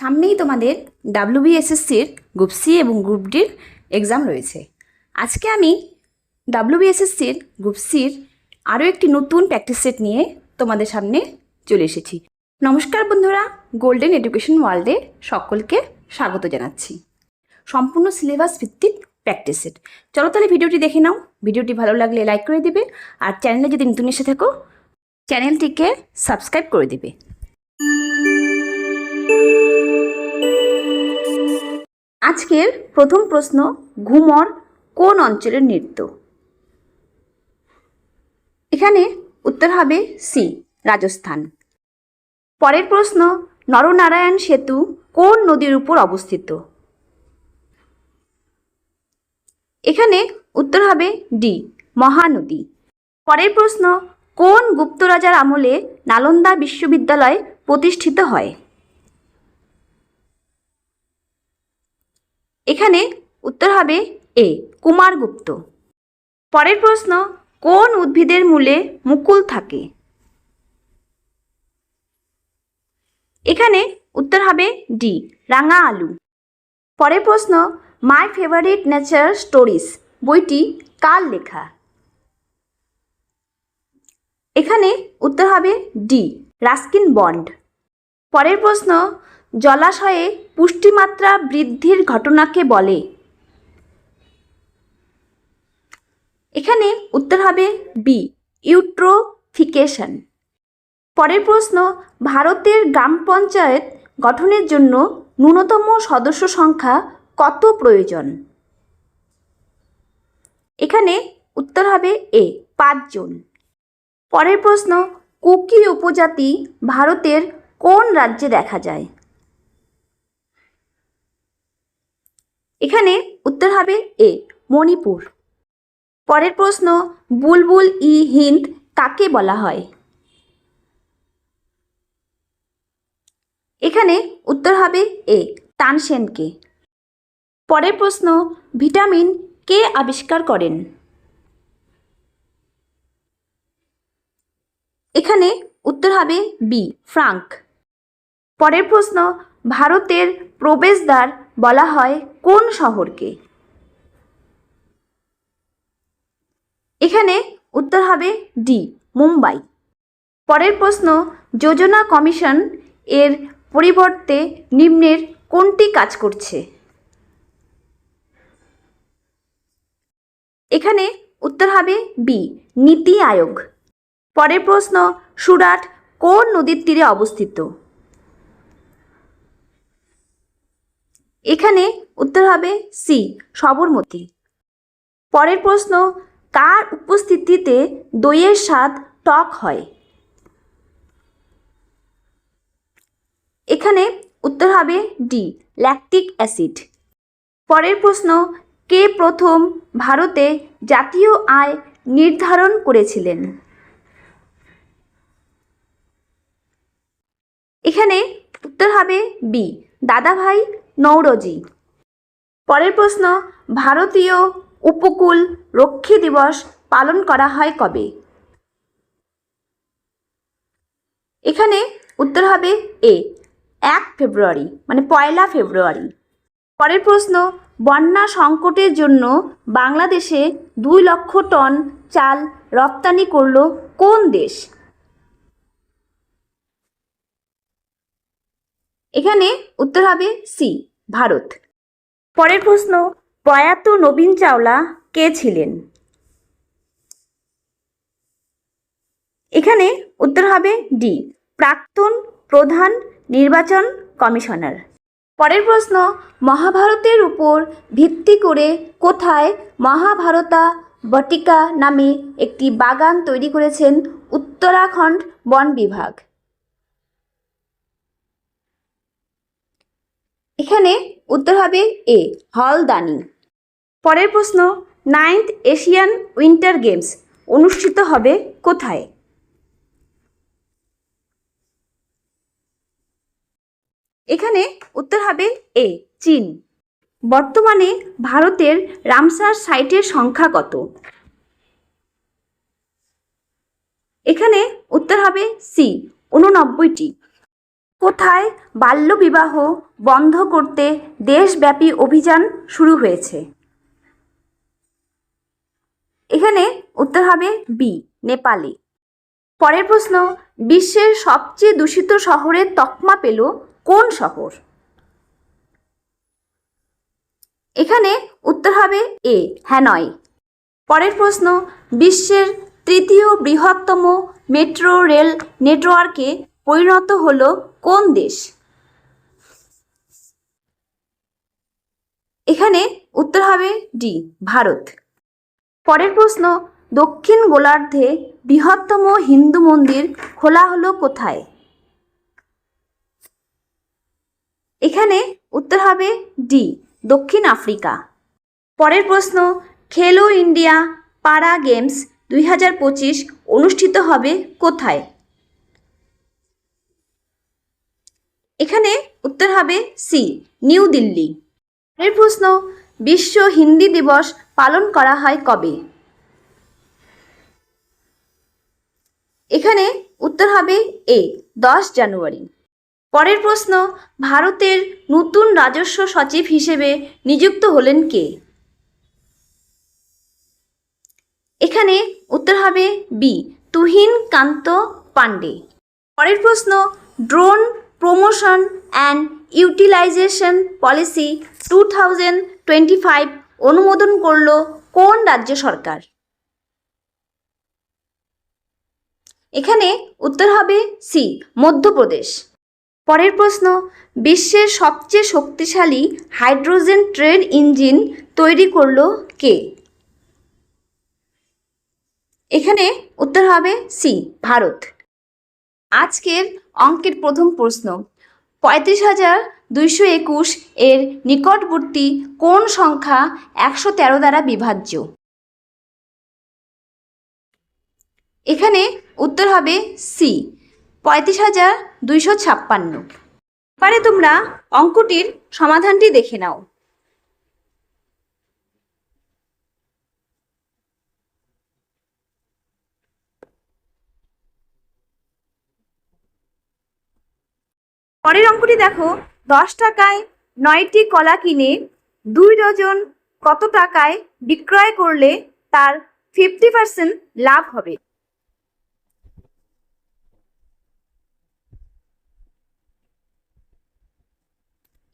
সামনেই তোমাদের ডাব্লিউবিএসএসসির গ্রুপ সি এবং গ্রুপ ডির এক্সাম রয়েছে। আজকে আমি ডাব্লিউবিএসএসসির গ্রুপ সির আরও একটি নতুন প্র্যাকটিস সেট নিয়ে তোমাদের সামনে চলে এসেছি। নমস্কার বন্ধুরা গোল্ডেন এডুকেশন ওয়ার্ল্ডে সকলকে স্বাগত জানাচ্ছি। সম্পূর্ণ সিলেবাস ভিত্তিক প্র্যাকটিস সেট চলো তাহলে ভিডিওটি দেখে নাও। ভিডিওটি ভালো লাগলে লাইক করে দিবে আর চ্যানেলে যদি নতুন এসে থাকো চ্যানেলটিকে সাবস্ক্রাইব করে দিবে। আজকের প্রথম প্রশ্ন, ঘুমর কোন অঞ্চলের নৃত্য? এখানে উত্তর হবে সি রাজস্থান। পরের প্রশ্ন, নরনারায়ণ সেতু কোন নদীর উপর অবস্থিত? এখানে উত্তর হবে ডি মহানদী। পরের প্রশ্ন, কোন গুপ্ত রাজার আমলে নালন্দা বিশ্ববিদ্যালয় প্রতিষ্ঠিত হয়? এখানে উত্তর হবে এ কুমারগুপ্ত পরের প্রশ্ন, কোন উদ্ভিদের মূলে মুকুল থাকে? এখানে উত্তর হবে ডি, রাঙা আলু। পরের প্রশ্ন, মাই ফেভারিট নেচার স্টোরিজ, বইটি কার লেখা? এখানে উত্তর হবে ডি, রাস্কিন বন্ড। পরের প্রশ্ন, জলাশয়ে পুষ্টিমাত্রা বৃদ্ধির ঘটনাকে বলে। এখানে উত্তর হবে বি, ইউট্রোফিকেশন। পরের প্রশ্ন, ভারতের গ্রাম পঞ্চায়েত গঠনের জন্য ন্যূনতম সদস্য সংখ্যা কত প্রয়োজন? এখানে উত্তর হবে এ পাঁচজন পরের প্রশ্ন, কুকি উপজাতি ভারতের কোন রাজ্যে দেখা যায়? এখানে উত্তর হবে এ, মণিপুর। পরের প্রশ্ন, বুলবুল ই হিন্দ কাকে বলা হয়? এখানে উত্তর হবে এ, তানসেনকে। পরের প্রশ্ন, ভিটামিন কে আবিষ্কার করেন? এখানে উত্তর হবে বি, ফ্রাঙ্ক। পরের প্রশ্ন, ভারতের প্রবেশদ্বার বলা হয় কোন শহরকে? এখানে উত্তর হবে ডি, মুম্বাই। পরের প্রশ্ন, যোজনা কমিশন এর পরিবর্তে নিম্নের কোনটি কাজ করছে? এখানে উত্তর হবে বি, নীতি আয়োগ। পরের প্রশ্ন, সুরাট কোন নদীর তীরে অবস্থিত? এখানে উত্তর হবে সি, সবরমতী। পরের প্রশ্ন, কার উপস্থিতিতে দইয়ের স্বাদ টক হয়? এখানে উত্তর হবে ডি ল্যাকটিক অ্যাসিড পরের প্রশ্ন, কে প্রথম ভারতে জাতীয় আয় নির্ধারণ করেছিলেন? এখানে উত্তর হবে বি, দাদাভাই নৌরজি পরের প্রশ্ন, ভারতীয় উপকূল রক্ষী দিবস পালন করা হয় কবে? এখানে উত্তর হবে এ, এক ফেব্রুয়ারি মানে পয়লা ফেব্রুয়ারি। পরের প্রশ্ন, বন্যা সংকটের জন্য বাংলাদেশে দুই লক্ষ টন চাল রপ্তানি করল কোন দেশ? এখানে উত্তর হবে সি, ভারত। পরের প্রশ্ন, প্রয়াত নবীন চাওলা কে ছিলেন? এখানে উত্তর হবে ডি, প্রাক্তন প্রধান নির্বাচন কমিশনার। পরের প্রশ্ন, মহাভারতের উপর ভিত্তি করে কোথায় মহাভারতা বটিকা নামে একটি বাগান তৈরি করেছেন উত্তরাখণ্ড বন বিভাগ? এখানে উত্তর হবে এ হলদানি পরের প্রশ্ন নাইন্থ এশিয়ান উইন্টার গেমস অনুষ্ঠিত হবে কোথায়? এখানে উত্তর হবে এ, চীন। বর্তমানে ভারতের রামসার সাইটের সংখ্যা কত? এখানে উত্তর হবে সি উননব্বইটি কোথায় বাল্যবিবাহ বন্ধ করতে দেশব্যাপী অভিযান শুরু হয়েছে? এখানে উত্তর হবে বি নেপালে। পরের প্রশ্ন, বিশ্বের সবচেয়ে দূষিত শহরের তকমা পেল কোন শহর? এখানে উত্তর হবে এ হ্যানয়। পরের প্রশ্ন, বিশ্বের তৃতীয় বৃহত্তম মেট্রো রেল নেটওয়ার্কে পরিণত হল কোন দেশ? এখানে উত্তর হবে ডি, ভারত। পরের প্রশ্ন, দক্ষিণ গোলার্ধে বৃহত্তম হিন্দু মন্দির খোলা হলো কোথায়? এখানে উত্তর হবে ডি, দক্ষিণ আফ্রিকা। পরের প্রশ্ন, খেলো ইন্ডিয়া পারা গেমস দুই হাজার পঁচিশ অনুষ্ঠিত হবে কোথায়? এখানে উত্তর হবে সি, নিউ দিল্লি। পরের প্রশ্ন, বিশ্ব হিন্দি দিবস পালন করা হয় কবে? এখানে উত্তর হবে এ, দশ জানুয়ারি। পরের প্রশ্ন, ভারতের নতুন রাজস্ব সচিব হিসেবে নিযুক্ত হলেন কে? এখানে উত্তর হবে বি, তুহিন কান্ত পান্ডে পরের প্রশ্ন, drone promotion and utilisation policy two thousand twenty five অনুমোদন করল কোন রাজ্য সরকার? এখানে উত্তর হবে সি মধ্যপ্রদেশ। পরের প্রশ্ন, বিশ্বের সবচেয়ে শক্তিশালী হাইড্রোজেন ট্রেন ইঞ্জিন তৈরি করল কে? এখানে উত্তর হবে সি ভারত। আজকের অঙ্কের প্রথম প্রশ্ন, পঁয়ত্রিশ হাজার দুইশো একুশ এর নিকটবর্তী কোন সংখ্যা একশো তেরো দ্বারা বিভাজ্য? এখানে উত্তর হবে সি পঁয়ত্রিশ হাজার দুইশো ছাপ্পান্ন। এবারে তোমরা অঙ্কটির সমাধানটি দেখে নাও। পরের অঙ্কটি দেখো। দশ টাকায় নয়টি কলা কিনে দুই ডজন কত টাকায় বিক্রয় করলে তার ফিফটি পার্সেন্ট লাভ হবে?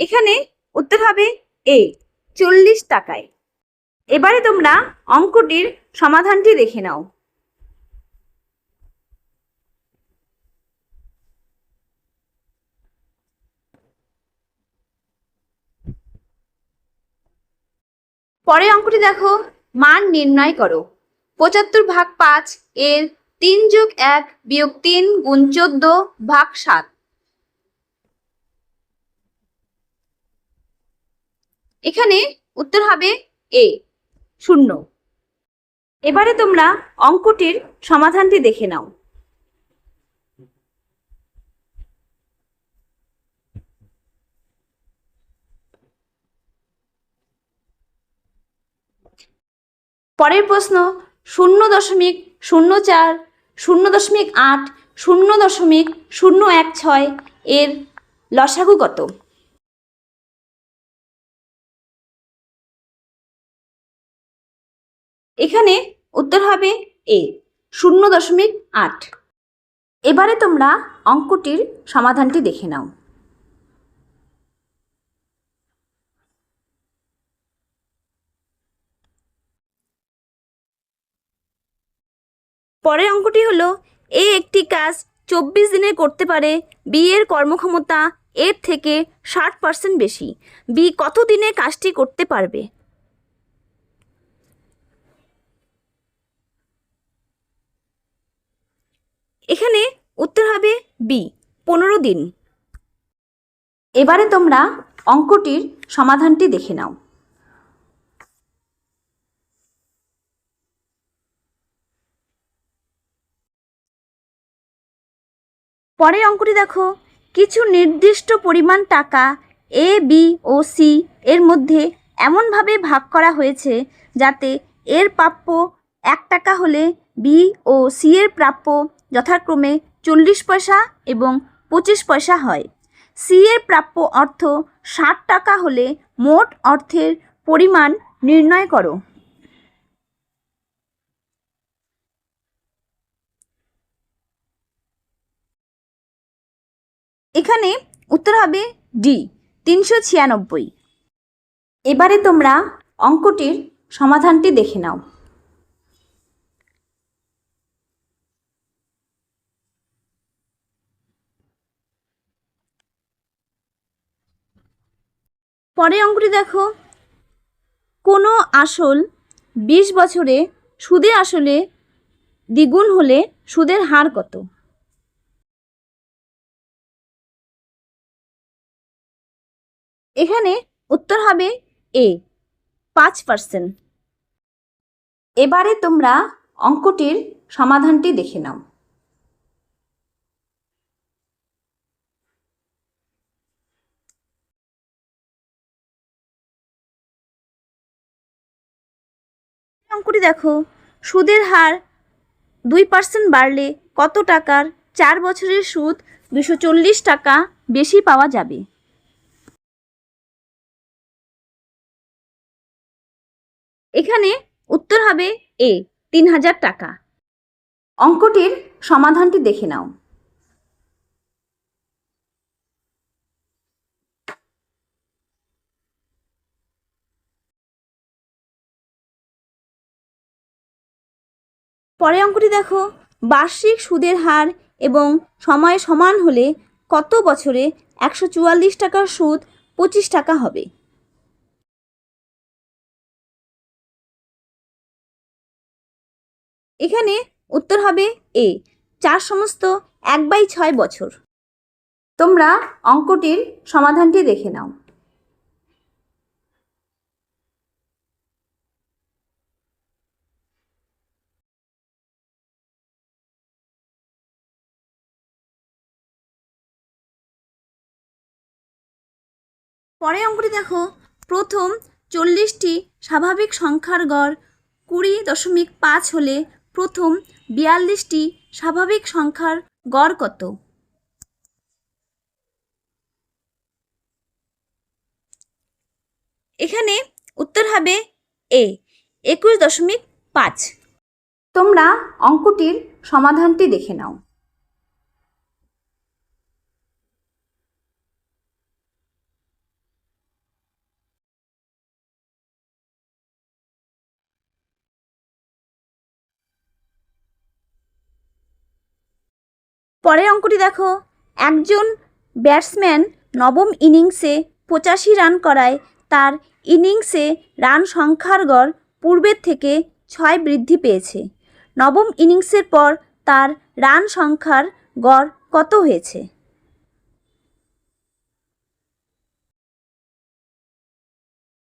এখানে উত্তর হবে এ, চল্লিশ টাকায়। এবারে তোমরা অঙ্কটির সমাধানটি দেখে নাও। পরের অঙ্কটি দেখো। মান নির্ণয় করো। পঁচাত্তর ভাগ পাঁচ এর তিন যোগ এক বিয়োগ তিন গুণ চোদ্দ ভাগ সাত। এখানে উত্তর হবে এ, শূন্য। এবারে তোমরা অঙ্কটির সমাধানটি দেখে নাও। পরের প্রশ্ন শূন্য দশমিক শূন্য চার, শূন্য দশমিক আট, শূন্য দশমিক শূন্য এক ছয় এর লসাগু কত? এখানে উত্তর হবে এ, শূন্য দশমিক আট। এবারে তোমরা অঙ্কটির সমাধানটি দেখে নাও। পরের অঙ্কটি হলো, এ একটি কাজ চব্বিশ দিনে করতে পারে, বি এর কর্মক্ষমতা এর থেকে ষাট পার্সেন্ট বেশি। বি কত দিনে কাজটি করতে পারবে? এখানে উত্তর হবে বি, পনেরো দিন। এবারে তোমরা অঙ্কটির সমাধানটি দেখে নাও। পরের অঙ্কটি দেখো। কিছু নির্দিষ্ট পরিমাণ টাকা এ বি ও সি এর মধ্যে এমনভাবে ভাগ করা হয়েছে যাতে এর প্রাপ্য এক টাকা হলে বি ও সি এর প্রাপ্য যথাক্রমে চল্লিশ পয়সা এবং পঁচিশ পয়সা হয়। সি এর প্রাপ্য অর্থ ষাট টাকা হলে মোট অর্থের পরিমাণ নির্ণয় করো। এখানে উত্তর হবে ডি, তিনশো ছিয়ানব্বই। এবারে তোমরা অঙ্কটির সমাধানটি দেখে নাও। পরে অঙ্কটি দেখো। কোনো আসল বিশ বছরে সুদে আসলে দ্বিগুণ হলে সুদের হার কত? এখানে উত্তর হবে এ পাঁচ পার্সেন্ট এবারে তোমরা অঙ্কটির সমাধানটি দেখে নাও। অঙ্কটি দেখো, সুদের হার দুই পার্সেন্ট বাড়লে কত টাকার চার বছরের সুদ দুশো টাকা বেশি পাওয়া যাবে? এখানে উত্তর হবে এ তিন হাজার টাকা। অঙ্কটির সমাধানটি দেখে নাও। পরে অঙ্কটি দেখো। বার্ষিক সুদের হার এবং সময় সমান হলে কত বছরে একশো চুয়াল্লিশ টাকার সুদ পঁচিশ টাকা হবে? এখানে উত্তর হবে এ, চার সমস্ত এক বাই ছয় বছর। তোমরা অঙ্কটির সমাধানটি দেখে নাও। পরে অঙ্কটি দেখো। প্রথম চল্লিশটি স্বাভাবিক সংখ্যার গড় কুড়ি দশমিক পাঁচ হলে প্রথম বিয়াল্লিশটি স্বাভাবিক সংখ্যার গড় কত? এখানে উত্তর হবে এ, একুশ দশমিক পাঁচ। তোমরা অঙ্কটির সমাধানটি দেখে নাও। পরের অঙ্কটি দেখো। একজন ব্যাটসম্যান নবম ইনিংসে পঁচাশি রান করায়, তার ইনিংসে রান সংখ্যার গড় পূর্বের থেকে ছয় বৃদ্ধি পেয়েছে। নবম ইনিংসের পর তার রান সংখ্যার গড় কত হয়েছে?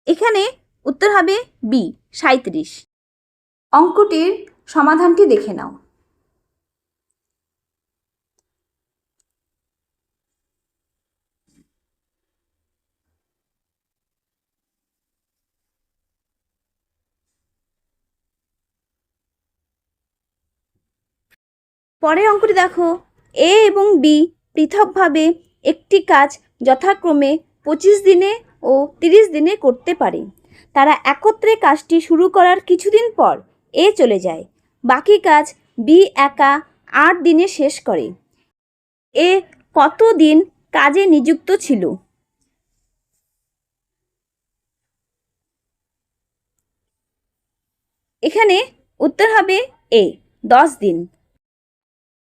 এখানে উত্তর হবে বি সাঁত্রিশ অঙ্কটির সমাধানটি দেখে নাও। পরের অঙ্কটি দেখো। এ এবং বি পৃথকভাবে একটি কাজ যথাক্রমে পঁচিশ দিনে ও তিরিশ দিনে করতে পারে। তারা একত্রে কাজটি শুরু করার কিছুদিন পর এ চলে যায়। বাকি কাজ বি একা আট দিনে শেষ করে। এ কত দিন কাজে নিযুক্ত ছিল? এখানে উত্তর হবে এ দশ দিন।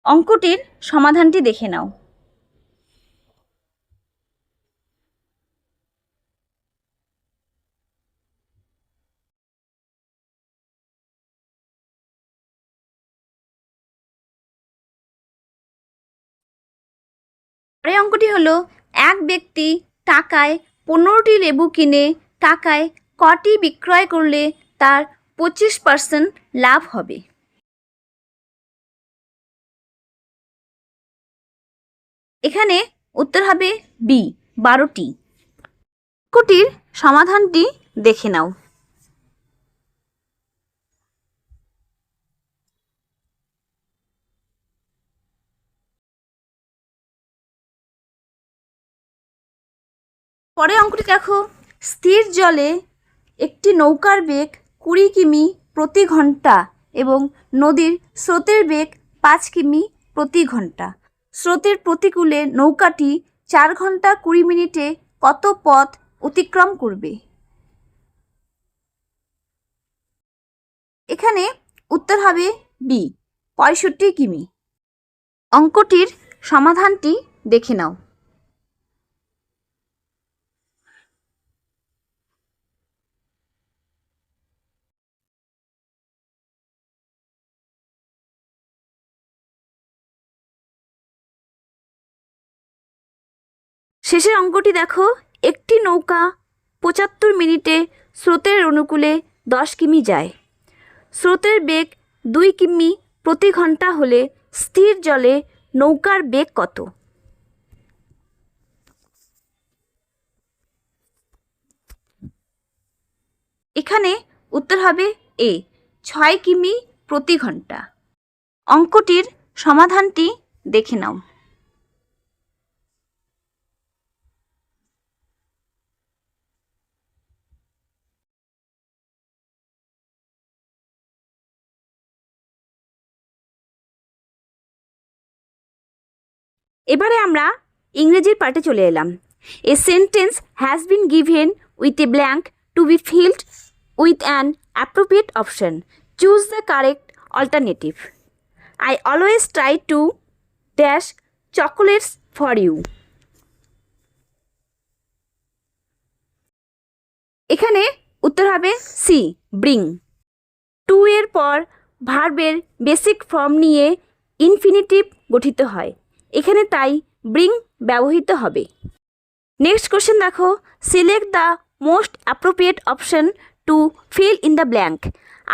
অঙ্কটির সমাধানটি দেখে নাও। পরের অঙ্কটি হলো, এক ব্যক্তি টাকায় পনেরোটি লেবু কিনে টাকায় কটি বিক্রয় করলে তার পঁচিশ পার্সেন্ট লাভ হবে। এখানে উত্তর হবে বি বারোটি। অঙ্কটির সমাধানটি দেখে নাও। পরে অঙ্কটি দেখো। স্থির জলে একটি নৌকার বেগ কুড়ি কিমি প্রতি ঘণ্টা এবং নদীর স্রোতের বেগ পাঁচ কিমি প্রতি ঘণ্টা। স্রোতের প্রতিকূলে নৌকাটি চার ঘণ্টা কুড়ি মিনিটে কত পথ অতিক্রম করবে? এখানে উত্তর হবে বি পঁয়ষট্টি কিমি। অঙ্কটির সমাধানটি দেখে নাও। শেষের অঙ্কটি দেখো। একটি নৌকা পঁচাত্তর মিনিটে স্রোতের অনুকূলে দশ কিমি যায়। স্রোতের বেগ দুই কিমি প্রতি ঘণ্টা হলে স্থির জলে নৌকার বেগ কত? এখানে উত্তর হবে এ, ছয় কিমি প্রতি ঘণ্টা। অঙ্কটির সমাধানটি দেখে নাও। এবারে আমরা ইংরেজির পার্টে চলে এলাম। A sentence has been given with a blank to be filled with an appropriate option choose the correct alternative I always try to dash chocolates for you এখানে উত্তর হবে সি ব্রিং টু এর পর ভার্বের বেসিক ফর্ম নিয়ে infinitive গঠিত হয়। এখানে তাই ব্রিং ব্যবহৃত হবে। নেক্সট কোশ্চেন দেখো select the most appropriate option to fill in the blank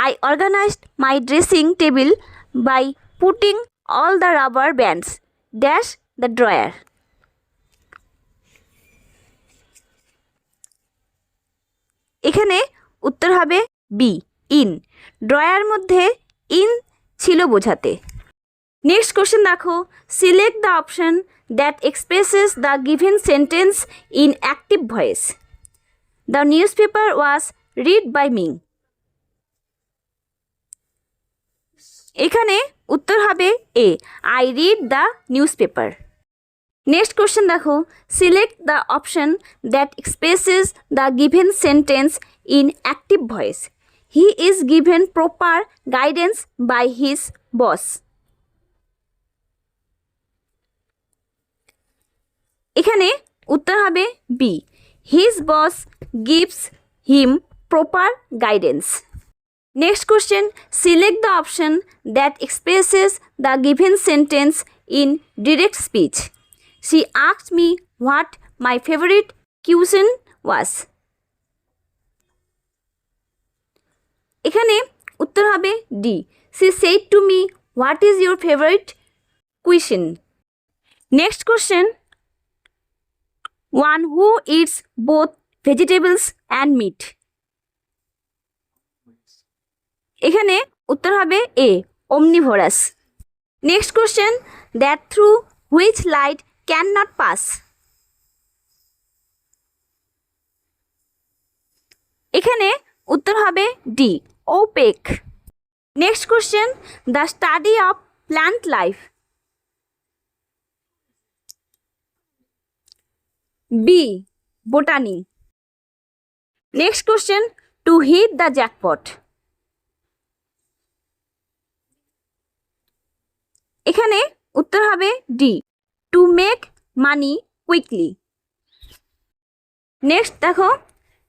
I organised my dressing table by putting all the rubber bands dash the drawer এখানে উত্তর হবে বি ইন ড্রয়ার মধ্যে ইন ছিল বোঝাতে। Next question দেখো। Select the option that expresses the given sentence in active voice the newspaper was read by me এখানে উত্তর হবে A I read the news paper next question দেখো। Select the option that expresses the given sentence in active voice he is given proper guidance by his boss এখানে উত্তর হবে B his boss gives him proper guidance next question select the option that expresses the given sentence in direct speech she asked me what my favourite cuisine was এখানে উত্তর হবে D she said to me what is your favourite cuisine next question one who eats both vegetables and meat. এখানে উত্তর হবে A omnivorous. Next question that through which light can not pass এখানে উত্তর হবে D opaque next question the study of plant life B, botany. Next question to hit the jackpot এখানে উত্তর হবে D to make money quickly next দেখো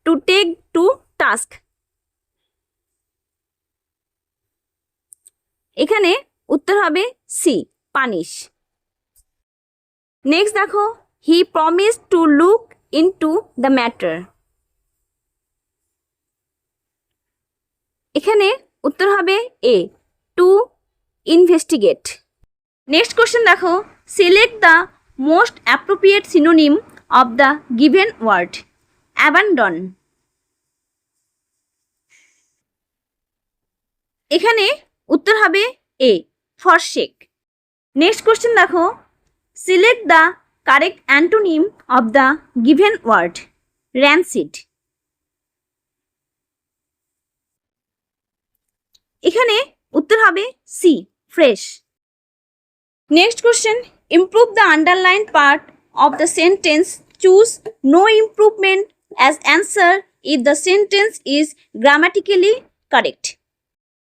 to take to task এখানে উত্তর হবে সি পানিশ নেক্সট দেখো he promise to look into the matter এখানে উত্তর হবে A to investigate next question দেখো। Select the most appropriate synonym of the given word abandon এখানে উত্তর হবে এ ফরশেক নেক্সট কোশ্চেন দেখো। Select the correct antonym of the given word, rancid. এখানে উত্তর হবে C, fresh. Next question improve the underline part of the sentence choose no improvement as answer if the sentence is grammatically correct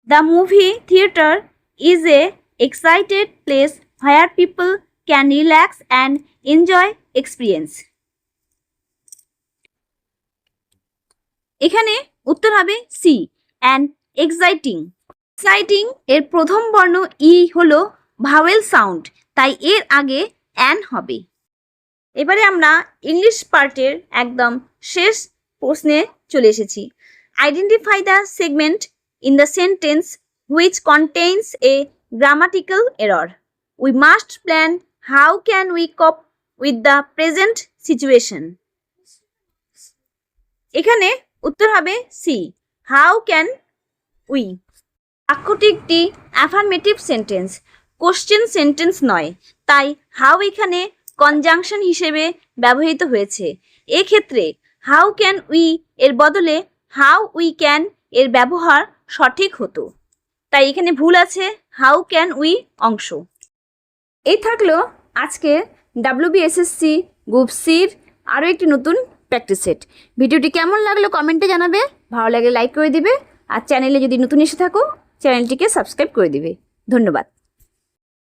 the movie theatre is a excited place where people can relax and enjoy experience এখানে উত্তর হবে C and exciting exciting এর প্রথম বর্ণ ই হলো vowel sound তাই এর আগে অ্যান হবে। এবারে আমরা ইংলিশ পার্টের একদম শেষ প্রশ্নে চলে এসেছি। Identify the segment in the sentence which contains a grammatical error we must plan how can we cope with the present situation এখানে উত্তর হবে সি হাউ ক্যান উই বাক্যটি একটি অ্যাফার্মেটিভ সেন্টেন্স কোশ্চেন সেন্টেন্স নয়। তাই হাউ এখানে conjunction হিসেবে ব্যবহৃত হয়েছে। এক্ষেত্রে হাউ ক্যান উই এর বদলে হাউ উই ক্যান এর ব্যবহার সঠিক হতো। তাই এখানে ভুল আছে হাউ ক্যান উই অংশ। এই থাকল আজকে ডাব্লিউবিএসএসসি গ্রুপ সির আরও একটি নতুন প্র্যাকটিস সেট ভিডিওটি কেমন লাগল কমেন্টে জানাবে, ভালো লাগলে লাইক করে দিবে, আর চ্যানেলে যদি নতুন এসে থাকো, চ্যানেলটিকে সাবস্ক্রাইব করে দিবে। ধন্যবাদ।